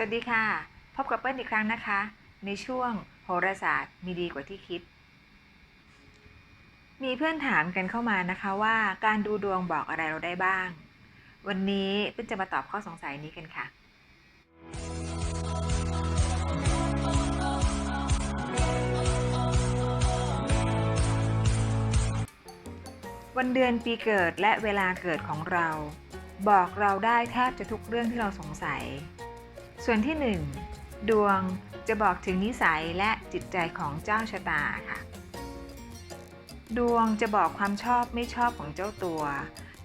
วัสดีค่ะ พบกับเปิ้ลอีกครั้งนะคะ ในช่วงโหราศาสตร์มีดีกว่าที่คิด มีเพื่อนถามกันเข้ามานะคะว่าการดูดวงบอกอะไรเราได้บ้าง วันนี้เปิ้ลจะมาตอบข้อสงสัยนี้กันค่ะ วันเดือนปีเกิดและเวลาเกิดของเรา บอกเราได้แทบจะทุกเรื่องที่เราสงสัย ส่วนที่ 1 ดวงจะบอกถึงนิสัยและจิตใจของเจ้าชะตาค่ะ ดวงจะบอกความชอบไม่ชอบของเจ้าตัว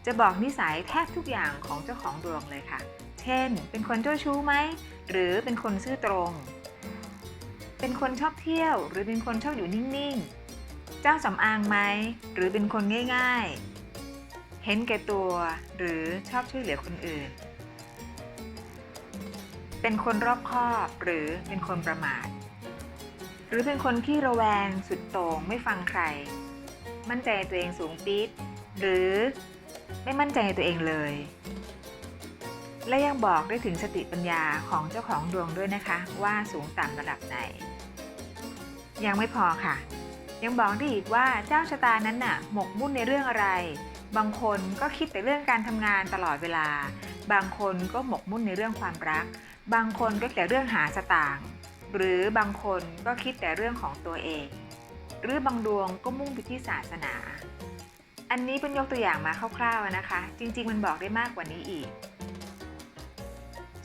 จะบอกนิสัยแทบทุกอย่างของเจ้าของดวงเลยค่ะ เช่น เป็นคนเจ้าชู้ไหม หรือเป็นคนซื่อตรง เป็นคนชอบเที่ยว หรือเป็นคนชอบอยู่นิ่งๆ เจ้าสำอางไหม หรือเป็นคนง่าย ๆ เห็นแก่ตัว หรือชอบช่วยเหลือคนอื่น เป็นคนรอบคอบหรือเป็นคนประมาท หรือเป็นคนที่ระแวงสุดโต่งไม่ฟังใคร มั่นใจตัวเองสูงปี๊ดหรือไม่มั่นใจในตัวเองเลย และยังบอกได้ถึงสติปัญญาของเจ้าของดวงด้วยนะคะ ว่าสูงต่ำระดับไหน ยังไม่พอค่ะ ยังบอกได้อีกว่าเจ้าชะตานั้นน่ะหมกมุ่นในเรื่องอะไร บางคนก็คิดแต่เรื่องการทำงานตลอดเวลา บางคนก็หมกมุ่นในเรื่องความรัก บางคนก็แต่เรื่องหาสตางค์หรือบางคนก็คิดแต่เรื่องของตัวเอง หรือบางดวงก็มุ่งไปที่ศาสนา อันนี้เป็นยกตัวอย่างมาคร่าวๆนะคะ จริง ๆ มันบอกได้มากกว่านี้อีก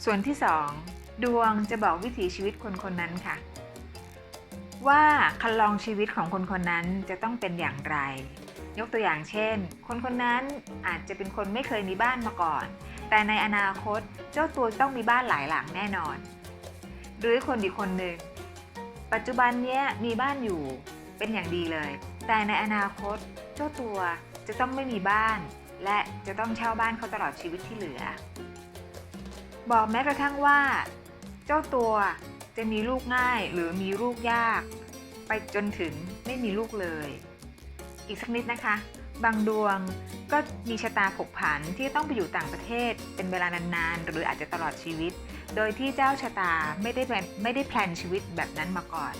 ส่วนที่ 2 ดวงจะบอกวิถีชีวิตคนคนนั้นค่ะ ว่าคันลองชีวิตของคนคนนั้นจะต้องเป็นอย่างไร ยกตัวอย่างเช่น คนคนนั้นอาจจะเป็นคนไม่เคยมีบ้านมาก่อน แต่ในอนาคตเจ้าตัวต้องมีบ้านหลายหลังแน่นอน หรือคนอีกคนหนึ่ง ปัจจุบันเนี้ยมีบ้านอยู่เป็นอย่างดีเลย แต่ในอนาคตเจ้าตัวจะต้องไม่มีบ้าน และจะต้องเช่าบ้านเขาตลอดชีวิตที่เหลือ บอกแม้กระทั่งว่า เจ้าตัวจะมีลูกง่ายหรือมีลูกยาก ไปจนถึงไม่มีลูกเลย อีกสักนิดนะคะ บางดวงก็มีชะตาผกผันที่ต้องไปอยู่ต่างประเทศ เป็นเวลานานๆ หรืออาจจะตลอดชีวิต โดยที่เจ้าชะตาไม่ได้ไม่ได้แพลนชีวิตแบบนั้นมาก่อน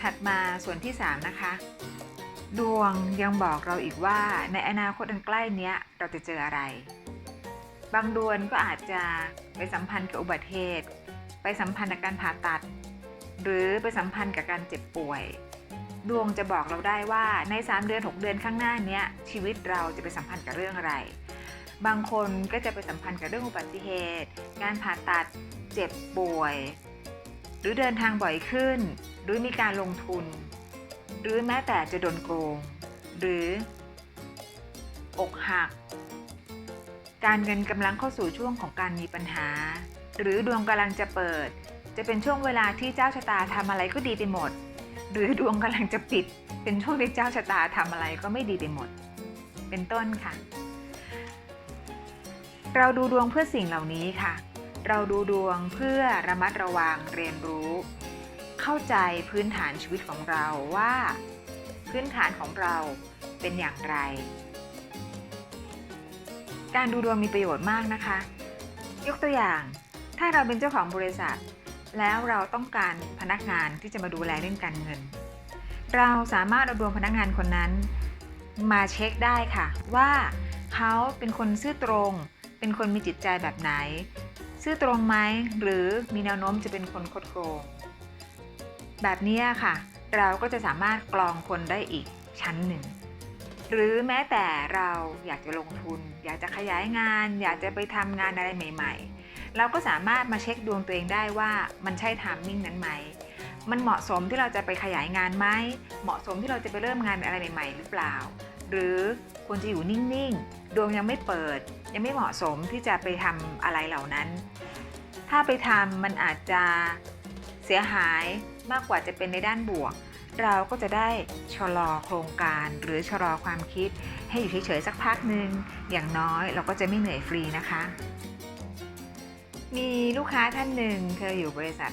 ถัดมาส่วนที่ 3 นะคะ ดวงยังบอกเราอีกว่าในอนาคตอันใกล้เนี้ยเราจะเจออะไร บางดวงก็อาจจะไปสัมพันธ์กับอุบัติเหตุ ไปสัมพันธ์กับการผ่าตัด หรือไปสัมพันธ์กับการเจ็บป่วย ดวงจะบอกเราได้ว่าใน 3 เดือน 6 เดือนข้างหน้าเนี้ยชีวิตเราจะไปสัมพันธ์กับเรื่องอะไร บางคนก็จะไปสัมพันธ์กับเรื่องอุบัติเหตุการผ่าตัดเจ็บป่วย หรือเดินทางบ่อยขึ้น หรือมีการลงทุน หรือแม้แต่จะโดนโกง หรือ อกหัก การเงินกำลังเข้าสู่ช่วงของการมีปัญหา หรือดวงกำลังจะเปิด จะเป็นช่วงเวลาที่เจ้าชะตาทำอะไรก็ดีไปหมด หรือดวงกำลังจะปิด เป็นช่วงที่เจ้าชะตาทำอะไรก็ไม่ดีไปหมด เป็นต้นค่ะ เราดูดวงเพื่อสิ่งเหล่านี้ค่ะ เราดูดวงเพื่อระมัดระวังเรียนรู้ เข้าใจพื้นฐานชีวิตของเราว่า พื้นฐานของเราเป็นอย่างไร การดูดวงมีประโยชน์มากนะคะ ยกตัวอย่าง ถ้าเราเป็นเจ้าของบริษัท แล้วเราต้องการพนักงานที่จะมาดูแลเรื่องการเงิน เราสามารถเอาดวงพนักงานคนนั้น มาเช็คได้ค่ะ ว่าเขาเป็นคนซื่อตรง เป็นคนมีจิตใจแบบไหน ซื่อตรงไหมหรือมีแนวโน้มจะเป็นคนคดโกง แบบนี้ค่ะ เราก็จะสามารถกรองคนได้อีกชั้นหนึ่ง หรือแม้แต่เราอยากจะลงทุน อยากจะขยายงาน อยากจะไปทำงานอะไรใหม่ ๆ เราก็สามารถมาเช็คดวงตัวเองได้ว่ามันใช่ไทามมิ่งนั้นไหม มันเหมาะสมที่เราจะไปขยายงานไหม เหมาะสมที่เราจะไปเริ่มงานอะไรใหม่ ๆ หรือเปล่า หรือควรจะอยู่นิ่งๆ ดวงยังไม่เปิด ยังไม่เหมาะสมที่จะไปทำอะไรเหล่านั้น ถ้าไปทำมันอาจจะเสียหายมากกว่าจะเป็นในด้านบวก เราก็จะได้ชะลอโครงการหรือชะลอความคิด ให้อยู่เฉยๆสักพักหนึ่งอย่างน้อยเราก็จะไม่เหนื่อยฟรีนะคะ มีลูกค้าท่านหนึ่งเธออยู่บริษัท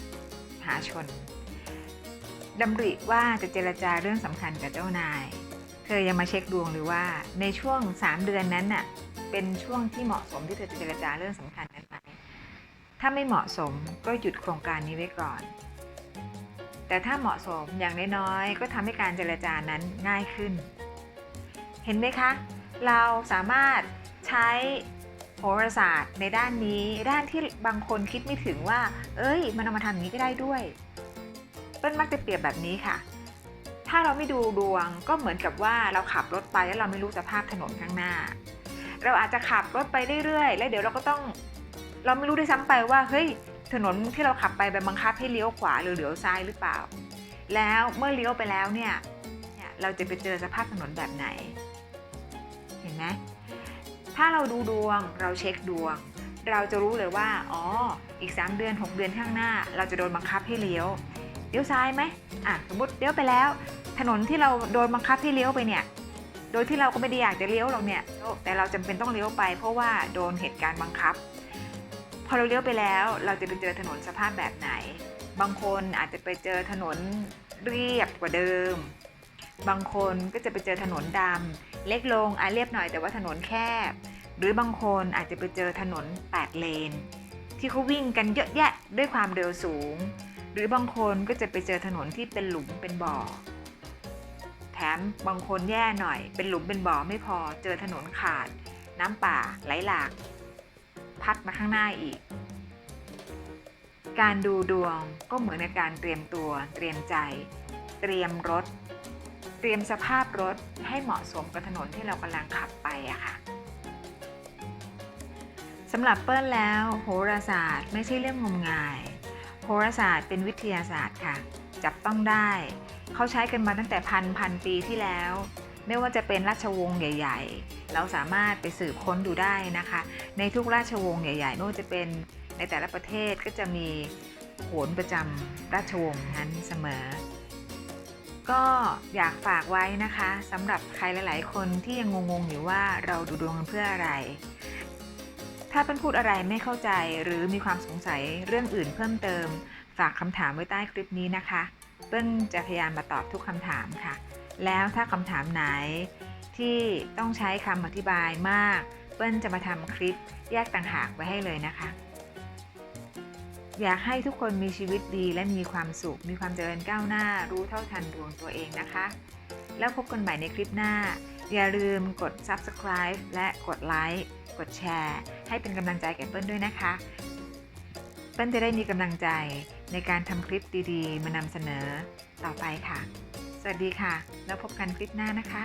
หาชนดำริว่าจะเจรจาเรื่องสำคัญกับเจ้านาย เธอยังมาเช็คดวงหรือว่าในช่วง 3 เดือนนั้นน่ะเป็นช่วงที่เหมาะสมที่เธอจะเจรจาเรื่องสำคัญนั้นไหมถ้าไม่เหมาะสมก็หยุดโครงการนี้ไว้ก่อน แต่ถ้าเหมาะสมอย่างน้อยๆก็ทำให้การเจรจานั้นง่ายขึ้น เห็นไหมคะ เราสามารถใช้ โหราศาสตร์ในด้านนี้ ด้านที่บางคนคิดไม่ถึงว่า เอ้ย มันเอามาทำอย่างนี้ก็ได้ด้วยเปิ้ลมักจะเปรียบแบบนี้ค่ะ ถ้าเราไม่ดูดวงก็เหมือนกับว่าเราขับรถไปแล้วเราไม่รู้สภาพถนนข้างหน้า เราอาจจะขับรถไปเรื่อยๆ แล้วเดี๋ยวเราก็ต้อง เราไม่รู้ด้วยซ้ำไปว่าเฮ้ยถนนที่เราขับไปไปบังคับให้เลี้ยวขวาหรือเลี้ยวซ้ายหรือเปล่า แล้วเมื่อเลี้ยวไปแล้วเนี่ยเนี่ยเราจะไปเจอสภาพถนนแบบไหน เห็นไหม ถ้าเราดูดวงเราเช็คดวง เราจะรู้เลยว่า อ๋อ อีก 3 เดือน 6 เดือนข้างหน้า เราจะโดนบังคับให้เลี้ยวเลี้ยวซ้ายไหมอะสมมติเลี้ยวไปแล้ว ถนนที่เราโดนบังคับให้เลี้ยวไปเนี่ย โดยที่เราก็ไม่ได้อยากจะเลี้ยวหรอกเนี่ย แต่เราจำเป็นต้องเลี้ยวไป เพราะว่าโดนเหตุการณ์บังคับ พอเราเลี้ยวไปแล้ว เราจะไปเจอถนนสภาพแบบไหน บางคนอาจจะไปเจอถนนเรียบกว่าเดิม บางคนก็จะไปเจอถนนดำ เล็กลงอะเรียบหน่อยแต่ว่าถนนแคบ หรือบางคนอาจจะไปเจอถนน 8 เลน ที่เขาวิ่งกันเยอะแยะด้วยความเร็วสูง หรือบางคนก็จะไปเจอถนนที่เป็นหลุมเป็นบ่อ แถมบางคนแย่หน่อย เป็นหลุมเป็นบ่อไม่พอเจอถนนขาด น้ำป่าไหลหลาก พัดมาข้างหน้าอีก การดูดวงก็เหมือนในการเตรียมตัวเตรียมใจ เตรียมรถ รียมสภาพรถให้เหมาะสมกับถนนที่เรากำลังขับไปอะค่ะสำหรับเปิ้ลแล้วโหราศาสตร์ไม่ใช่เรื่องงมงาย โหราศาสตร์เป็นวิทยาศาสตร์ค่ะ จับต้องได้ เขาใช้กันมาตั้งแต่พันพันปีที่แล้ว ไม่ว่าจะเป็นราชวงศ์ใหญ่ ๆ เราสามารถไปสืบค้นดูได้นะคะ ในทุกราชวงศ์ใหญ่ๆไม่ว่าจะเป็นในแต่ละประเทศก็จะมีโหนประจำราชวงศ์นั้นเสมอ ก็อยากฝากไว้นะคะสำหรับใครหลาย ๆ คนที่ยังงงๆอยู่ว่าเราดูดวงกันเพื่ออะไร ถ้าเป็นพูดอะไรไม่เข้าใจหรือมีความสงสัยเรื่องอื่นเพิ่มเติม ฝากคำถามไว้ใต้คลิปนี้นะคะ เปิ้ลจะพยายามมาตอบทุกคำถามค่ะ แล้วถ้าคำถามไหนที่ต้องใช้คำอธิบายมาก เปิ้ลจะมาทำคลิปแยกต่างหากไว้ให้เลยนะคะ อยากให้ทุกคนมีชีวิตดีและมีความสุข มีความเจริญก้าวหน้า รู้เท่าทันดวงตัวเองนะคะ แล้วพบกันใหม่ในคลิปหน้า อย่าลืมกด subscribe และกดไลค์ กดแชร์ ให้เป็นกำลังใจแก่เปิ้ลด้วยนะคะ เปิ้ลจะได้มีกำลังใจในการทำคลิปดีๆ มานำเสนอต่อไปค่ะ สวัสดีค่ะ แล้วพบกันคลิปหน้านะคะ